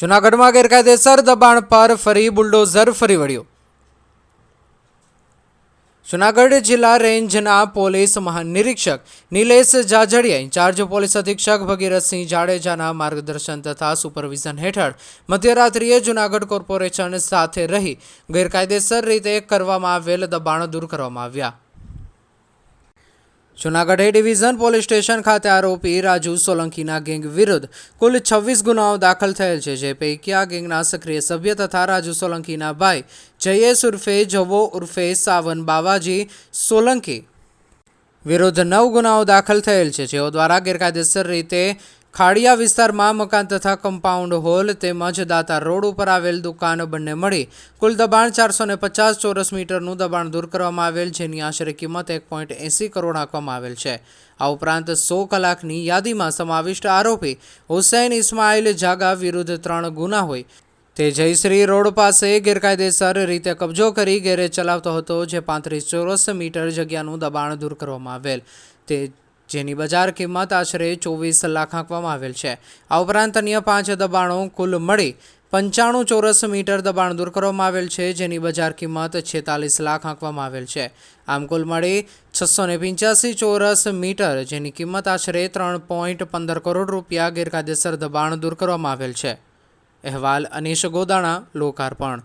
જૂનાગઢમાં ગેરકાયદેસર દબાણ પર ફરી બુલડોઝર ફરી વળ્યું. જૂનાગઢ જિલ્લા રેન્જના પોલીસ મહાનિરીક્ષક નિલેશ જાજડિયા ઇન્ચાર્જ પોલીસ અધિક્ષક ભગીરથસિંહ જાડેજાના માર્ગદર્શન તથા સુપરવિઝન હેઠળ મધ્યરાત્રિએ જૂનાગઢ કોર્પોરેશન સાથે રહી ગેરકાયદેસર રીતે કરવામાં આવેલ દબાણ દૂર કરવામાં આવ્યા. Junagadh A division police station ખાતે આરોપી રાજુ સોલંકીના ગેંગ વિરુદ્ધ કુલ છવ્વીસ ગુનાઓ દાખલ થયેલ છે, જે પૈકી આ ગેંગના સક્રિય સભ્ય તથા રાજુ સોલંકીના ભાઈ જયેશ ઉર્ફે જવો ઉર્ફે સાવન બાવાજી સોલંકી વિરુદ્ધ નવ ગુનાઓ દાખલ થયેલ છે, જેઓ દ્વારા ગેરકાયદેસર રીતે ખાડિયા વિસ્તારમાં મકાન તથા કમ્પાઉન્ડ હોલ તેમજ દાતા રોડ ઉપર આવેલ દુકાન બંને મળી. કુલ દબાણ ચારસો પચાસ ચોરસ મીટરનું દબાણ દૂર કરવામાં આવેલ, જેની આશરે કિંમત એક પોઈન્ટ એંસી કરોડ આપવામાં આવેલ છે. આ ઉપરાંત સો કલાકની યાદીમાં સમાવિષ્ટ આરોપી હુસૈન ઇસ્માઇલ જાગા વિરુદ્ધ ત્રણ ગુના હોય. તે જયશ્રી રોડ પાસે ગેરકાયદેસર રીતે કબજો કરી ગેરેજ ચલાવતો હતો, જે પાંત્રીસ ચોરસ મીટર જગ્યાનું દબાણ દૂર કરવામાં આવેલ. તે જેની બજાર કિંમત આશરે ચોવીસ લાખ આંકવામાં આવેલ છે. આ ઉપરાંત અન્ય પાંચ દબાણો કુલ મળી પંચાણું ચોરસ મીટર દબાણ દૂર કરવામાં આવેલ છે, જેની બજાર કિંમત છેતાલીસ લાખ આંકવામાં આવેલ છે. આમ કુલ મળી છસો ને પંચ્યાસી ચોરસ મીટર, જેની કિંમત આશરે ત્રણ પોઈન્ટ પંદર કરોડ રૂપિયા ગેરકાયદેસર દબાણ દૂર કરવામાં આવેલ છે. અહેવાલ અનીશ ગોદાણા, લોકાર્પણ.